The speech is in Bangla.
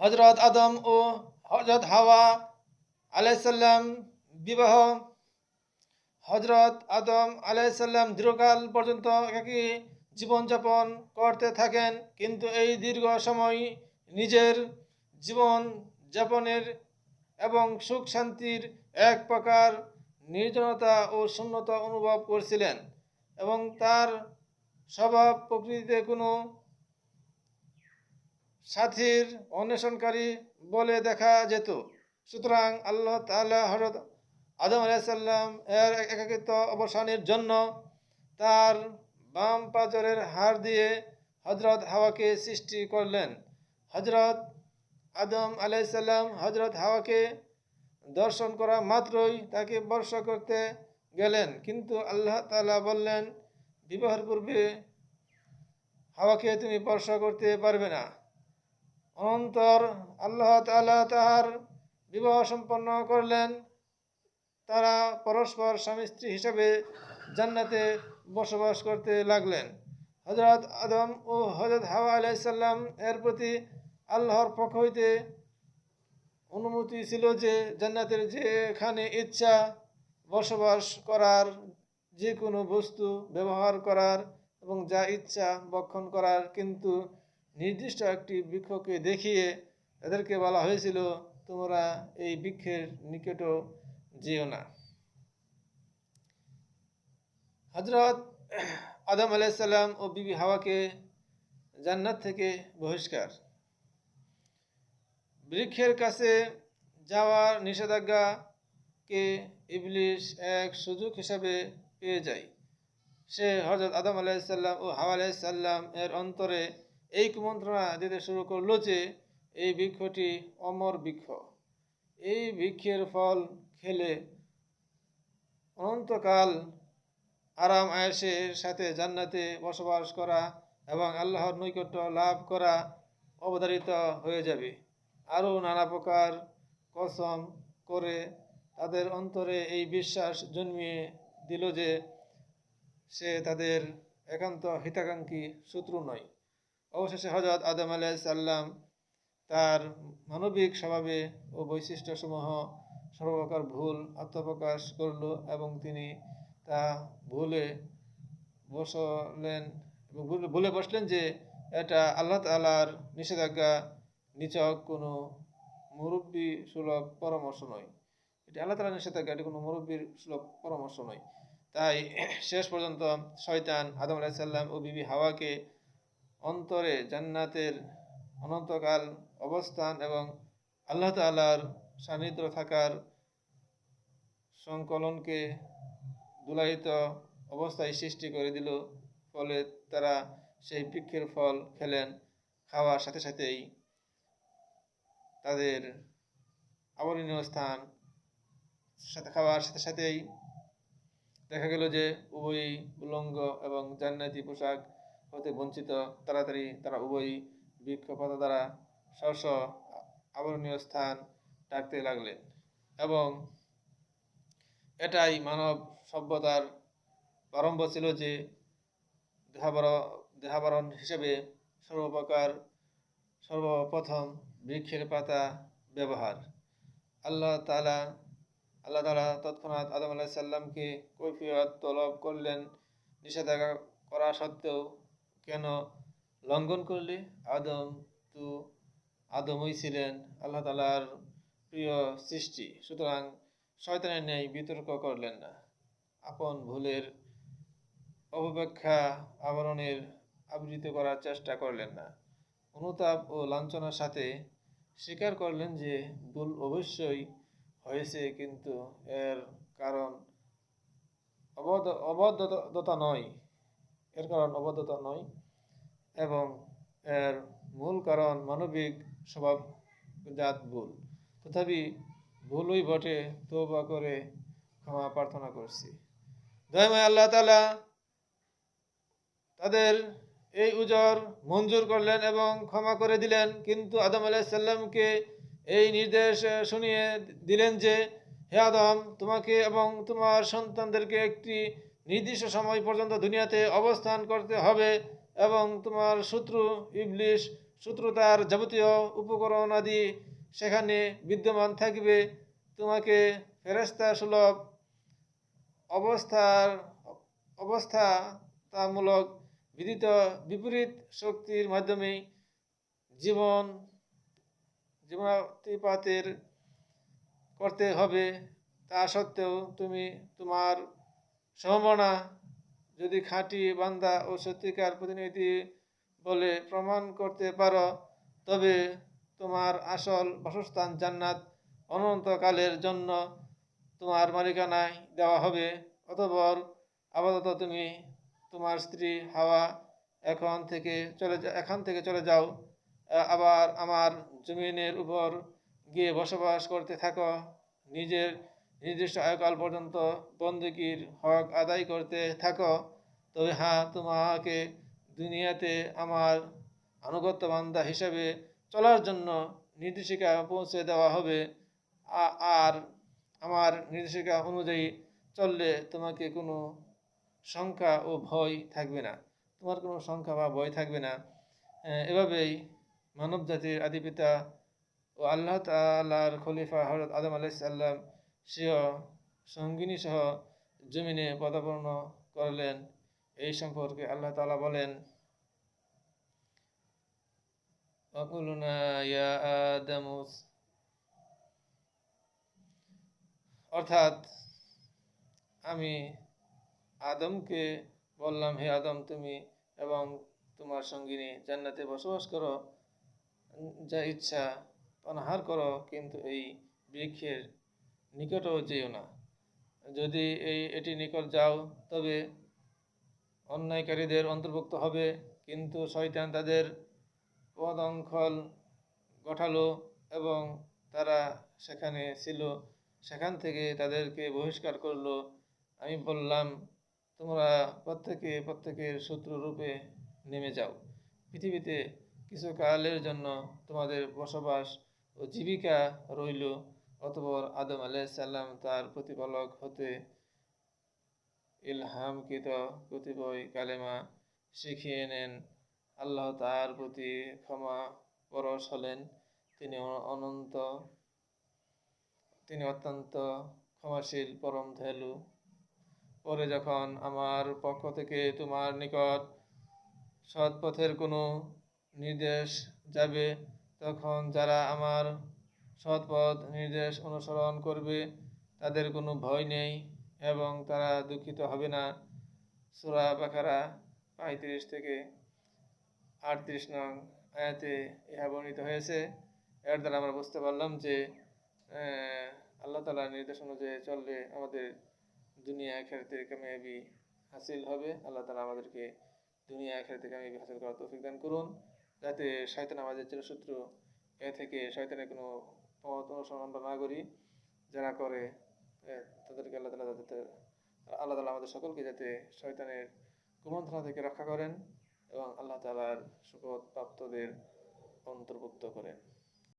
হজরত আদম ও হজরত হাওয়া আলাইসাল্লাম বিবাহ। হজরত আদম আলাইসাল্লাম দীর্ঘকাল পর্যন্ত একাকী জীবনযাপন করতে থাকেন, কিন্তু এই দীর্ঘ সময় নিজের জীবন যাপনের এবং সুখ শান্তির এক প্রকার নির্জনতা ও শূন্যতা অনুভব করছিলেন এবং তার স্বভাব প্রকৃতিতে কোনো সাথীর অন্বেষণকারী বলে দেখা যেত। সুতরাং আল্লাহ তাআলা হরত আদম আলাইসাল্লাম এর একাকিত্ব অবসানের জন্য তার বাম পাচরের হাড় দিয়ে হজরত হাওয়াকে সৃষ্টি করলেন। হজরত আদম আলাইসাল্লাম হজরত হাওয়াকে দর্শন করা মাত্রই তাকে বর্ষা করতে গেলেন। কিন্তু আল্লাহ তালা বললেন, বিবাহের পূর্বে হাওয়াকে তুমি স্পর্শ করতে পারবে না। অনন্তর আল্লাহ তাআলা তাহার বিবাহ সম্পন্ন করলেন। তারা পরস্পর স্বামী স্ত্রী হিসেবে জান্নাতে বসবাস করতে লাগলেন। হজরত আদম ও হজরত হাওয়া আলাইসাল্লাম এর প্রতি আল্লাহর পক্ষ হইতে অনুমতি ছিল যে জান্নাতের যেখানে ইচ্ছা বসবাস করার যে কোনো বস্তু ব্যবহার করার এবং যা ইচ্ছা বক্ষণ করার কিন্তু নির্দিষ্ট একটি বৃক্ষকে দেখিয়ে এদেরকে বলা হয়েছিল, তোমরা এই বৃক্ষের নিকটও যেও না। হজরত আদম আলাইসাল্লাম ও বিবি হাওয়াকে জান্নাত থেকে বহিষ্কার। বৃক্ষের কাছে যাওয়ার নিষেধাজ্ঞাকে ইবলিশ এক সুযোগ হিসাবে পেয়ে যায়। সে হজরত আদম আলাইসাল্লাম ও হাওয়া আলাইসাল্লাম এর অন্তরে এই কুমন্ত্রণা দিতে শুরু করল যে, এই বৃক্ষটি অমর বৃক্ষ। এই বৃক্ষের ফল খেলে অনন্তকাল আরাম, আয়েসের সাথে জান্নাতে বসবাস করা এবং আল্লাহর নৈকট্য লাভ করা অবধারিত হয়ে যাবে। আরও নানা প্রকার কসম করে তাদের অন্তরে এই বিশ্বাস জন্মিয়ে দিল যে, সে তাদের একান্ত হিতাকাঙ্ক্ষী শত্রু নয়। অবশেষে হজরত আদম আলাইসাল্লাম তার মানবিক স্বভাবে ও বৈশিষ্ট্যসমূহ সর্বপ্রকার ভুল আত্মপ্রকাশ করল এবং তিনি তা ভুলে বসলেন ভুলে- বসলেন যে এটা আল্লাহ তালার নিষেধাজ্ঞা নিচক কোনো মুরব্বী সুলভ পরামর্শ নয়। এটি আল্লাহ তালার নিষেধাজ্ঞা, এটি কোনো মুরব্বীর সুলভ পরামর্শ নয়। তাই শেষ পর্যন্ত শয়তান আদম আলাইসাল্লাম ও বিবি হাওয়াকে অন্তরে জান্নাতের অনন্তকাল অবস্থান এবং আল্লাহ তাআলার সান্নিধ্য থাকার সংকলনকে দুলাহিত অবস্থায় সৃষ্টি করে দিল। ফলে তারা সেই বৃক্ষের ফল খেলেন, খাওয়ার সাথে সাথেই তাদের আবরণীয় স্থান সাথে খাওয়ার সাথে সাথেই দেখা গেল যে উভয়ই উলঙ্গ এবং জান্নাতি পোশাক হতে বঞ্চিত, তাড়াতাড়ি তারা উভয়ই বৃক্ষ পাতা দ্বারা স্ব স্ব আবরণীয় স্থান ডাকতে লাগলেন এবং এটাই মানব সভ্যতার প্রারম্ভ ছিল যে দেহাবর, দেহাবরণ হিসেবে সর্বপ্রকার, সর্বপ্রথম বৃক্ষের পাতা ব্যবহার। আল্লাহ তালা আল্লাহ তালা তৎক্ষণাৎ আদম আলাহ সাল্লামকে কৈফিয়ত তলব করলেন, নিষেধাজ্ঞা করা সত্ত্বেও কেন লঙ্ঘন করলে? আদম তো আদমই ছিলেন আল্লাহ তালার প্রিয় সৃষ্টি। সুতরাং শয়তানের ন্যায় বিতর্ক করলেন না। আপন ভুলের অপব্যাখ্যা আবরণের আবৃত করার চেষ্টা করলেন না। অনুতাপ ও লাঞ্ছনার সাথে স্বীকার করলেন যে ভুল অবশ্যই হয়েছে, কিন্তু এর কারণ অবদ্ধ, অবদ্ধতা নয়। এর কারণ অবদ্ধতা নয়। এবং এর মূল কারণ মানবিক স্বভাবজাত ভুল। তথাপি ভুলই বটে তৌবা করে ক্ষমা প্রার্থনা করছি। দয়াময় আল্লাহ তালা তাদের এই উজর মঞ্জুর করলেন এবং ক্ষমা করে দিলেন। কিন্তু আদম আলাইসাল্লামকে এই নির্দেশ শুনিয়ে দিলেন যে, হে আদম, তোমাকে এবং তোমার সন্তানদেরকে একটি নির্দিষ্ট সময় পর্যন্ত দুনিয়াতে অবস্থান করতে হবে। এবং তোমার শত্রু, ইবলিশ, শত্রুতার যাবতীয় উপকরণ আদি সেখানে বিদ্যমান থাকবে। তোমাকে ফেরেস্তা সুলভ অবস্থার, অবস্থাতামূলক বিদিত বিপরীত শক্তির মাধ্যমে জীবন, জীবনাতিপাতের করতে হবে। তা সত্ত্বেও তুমি তোমার সম্ভাবনা যদি খাঁটি বান্দা ও সত্যিকার প্রতিনিধি বলে প্রমাণ করতে পারো, তবে তোমার আসল বাসস্থান জান্নাত অনন্তকালের জন্য তোমার মালিকানায় দেওয়া হবে। অতঃপর আপাতত তুমি তোমার স্ত্রী হাওয়া এখন থেকে চলে এখান থেকে চলে যাও। আবার আমার জমিনের উপর গিয়ে বসবাস করতে থাকো। নিজের নির্দিষ্ট আয়কাল পর্যন্ত বন্দুকির হক আদায় করতে থাকো, তবে হ্যাঁ তোমাকে দুনিয়াতে আমার আনুগত্য বান্দা হিসাবে চলার জন্য নির্দেশিকা পৌঁছে দেওয়া হবে। আর আমার নির্দেশিকা অনুযায়ী চললে তোমাকে কোনো শঙ্কা ও ভয় থাকবে না। তোমার কোনো শঙ্কা বা ভয় থাকবে না। এভাবেই মানব জাতির আদিপিতা ও আল্লাহ তাল্লাহর খলিফা হরত আদম আলাইসাল্লাম সহ সঙ্গিনী সহ জমিনে পদাপন্ন করলেন। এই সম্পর্কে আল্লাহ তালা বলেন অর্থাৎ, আমি আদমকে বললাম, হে আদম, তুমি এবং তোমার সঙ্গিনী জান্নাতে বসবাস করো। যা ইচ্ছা অনাহার করো, কিন্তু এই বৃক্ষের নিকটও যেও না। যদি এই, এটি নিকট যাও, তবে অন্যায়কারীদের অন্তর্ভুক্ত হবে, কিন্তু শয়তান তাদের পদঙ্খল গঠালো এবং তারা সেখানে ছিল, সেখান থেকে তাদেরকে বহিষ্কার করল। আমি বললাম, তোমরা প্রত্যেকে প্রত্যেকের শত্রু রূপে নেমে যাও। পৃথিবীতে কিছু কালের জন্য তোমাদের বসবাস ও জীবিকা রইল। অতপর আদম আলাইসাল্লাম তার প্রতিপালক হতে ইলহামকৃত কতিপয় কালেমা শিখিয়ে নেন। আল্লাহ তার প্রতি ক্ষমা পরশ হলেন। তিনি অনন্ত, তিনি অত্যন্ত ক্ষমাশীল, পরম দয়ালু। পরে যখন আমার পক্ষ থেকে তোমার নিকট সৎপথের কোনো নির্দেশ যাবে, তখন যারা আমার সৎ পথ নির্দেশ অনুসরণ করবে, তাদের কোনো ভয় নেই এবং তারা দুঃখিত হবে না। সুরা বাকারা, পঁয়ত্রিশ থেকে আটত্রিশ নং আয়াতে ইহা বর্ণিত হয়েছে। এর দ্বারা আমরা বুঝতে পারলাম যে আল্লাহ তালার নির্দেশ অনুযায়ী চললে আমাদের দুনিয়া খেরতে কামিয়াবি হাসিল হবে। আল্লাহ তালা আমাদেরকে দুনিয়া খেরতে কামিয়াবি হাসিল করার তৌফিক দান করুন। যাতে শয়তান আমাদের চিরশত্রু এ থেকে শয়তানের কোনো পথ অনুসরণ আমরা না করি যারা করে তাদেরকে আল্লাহ তালা যাতে আল্লাহ তালা আমাদের সকলকে যাতে শয়তানের কুমন্ত্রণা থেকে রক্ষা করেন এবং আল্লাহ তালার সুপথ প্রাপ্তদের অন্তর্ভুক্ত করেন।